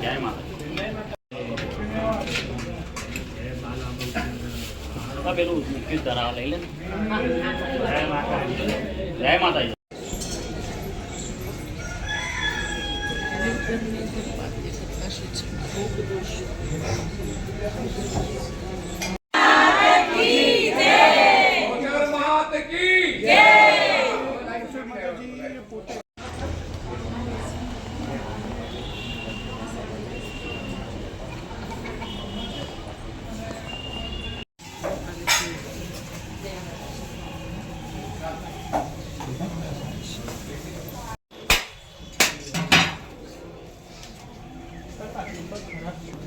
જય માતા આ પેલું મૂક્યું ધરાવ લઈ લે ને. જય માતાજી જય માતાજી એક જ પીસ રહેવા દેજો હો બેન અ, શું કહેશો આજે પ્રાગટ્ય દિવસ છે શું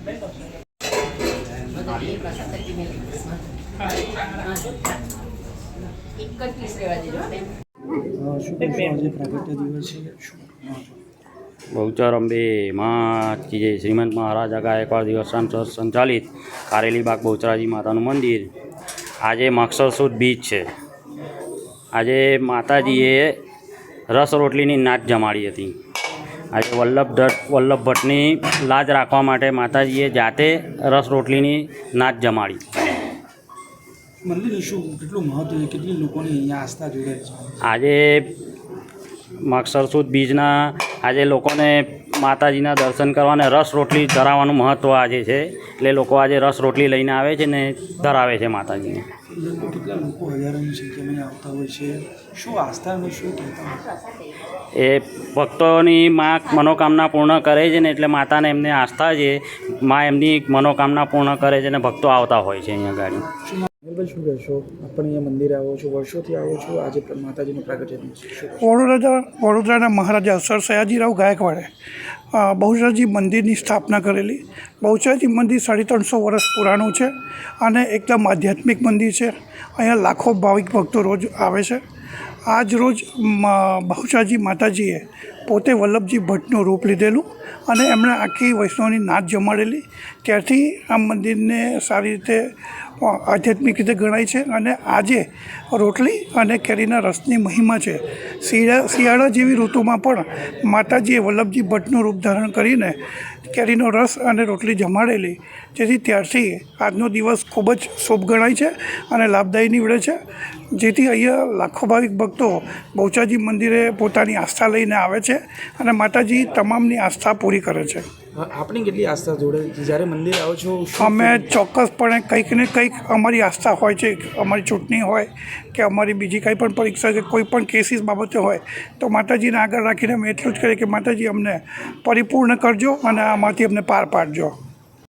બહુચર અંબે માં જે શ્રીમંત મહારાજા. ગાયકવાડ દિવસ સંચાલિત કારેલીબાગ બહુચરાજી માતાનું મંદિર. આજે મક્ષર સુદ બીજ છે. આજે માતાજીએ રસ રોટલીની નાચ જમાડી હતી. આજે વલ્લભ ભટ્ટ વલ્લભ ભટ્ટની લાજ રાખવા માટે માતાજીએ જાતે રસ રોટલીની નાચ જમાડી. મંદિરનું કેટલું મહત્વ કેટલી લોકોની અહીંયા આસ્થા જોડાય છે? આજે મક્ષર સુદ બીજના આજે લોકોને માતાજીના દર્શન કરવાને રસ રોટલી ધરાવવાનું મહત્ત્વ આજે છે. એટલે લોકો આજે રસ રોટલી લઈને આવે છે ને ધરાવે છે માતાજીને. લગભગ કેટલા લોકો હજારોની સંખ્યામાં આવતા હોય છે? શું આસ્થાનું શું કહેતા એ ભક્તોની મા મનોકામના પૂર્ણ કરે છે ને એટલે માતાને એમને આસ્થા છે. મા એમની મનોકામના પૂર્ણ કરે છે ને ભક્તો આવતા હોય છે અહીંયા ગાડી. શું શું કહેશો આપણે અહીંયા મંદિરે આવો છો, વર્ષોથી આવો છો, આજે પણ માતાજીનું પ્રાગટ્ય? વડોદરા વડોદરાના મહારાજા સર સયાજીરાવ ગાયકવાડે બહુચરાજી મંદિરની સ્થાપના કરેલી. બહુચરાજી મંદિર સાડી ત્રણસો વર્ષ પુરાણું છે અને એકદમ આધ્યાત્મિક મંદિર છે. અહીંયા લાખો ભાવિક ભક્તો રોજ આવે છે. આજ રોજ બહુચરાજી માતાજીએ પોતે વલ્લભજી ભટ્ટનું રૂપ લીધેલું અને એમણે આખી વૈષ્ણવની નાચ જમાડેલી. ત્યારથી આ મંદિરને સારી રીતે આધ્યાત્મિક રીતે ગણાય છે અને આજે રોટલી અને કેરીના રસની મહિમા છે. શિયાળા શિયાળા જેવી ઋતુમાં પણ માતાજીએ વલ્લભજી ભટ્ટનું રૂપ ધારણ કરીને કેરીનો રસ અને રોટલી જમાડેલી. જેથી ત્યારથી આજનો દિવસ ખૂબ જ શુભ ગણાય છે અને લાભદાયી નીવડે છે. જેથી અહીંયા લાખો ભાવિક ભક્તો બહુચાજી મંદિરે પોતાની આસ્થા લઈને આવે છે અને માતાજી તમામની આસ્થા પૂરી કરે છે. આપણી કેટલી આસ્થા જોડે? જ્યારે મંદિર આવો છો અમે ચોક્કસપણે કંઈક ને કંઈક અમારી આસ્થા હોય છે અમારી ચૂંટણી હોય કે અમારી બીજી કંઈ પણ પરીક્ષા કે કોઈ પણ કેસીસ બાબતે હોય તો માતાજીને આગળ રાખીને અમે એટલું જ કરીએ કે માતાજી અમને પરિપૂર્ણ કરજો અને આમાંથી અમને પાર પાડજો.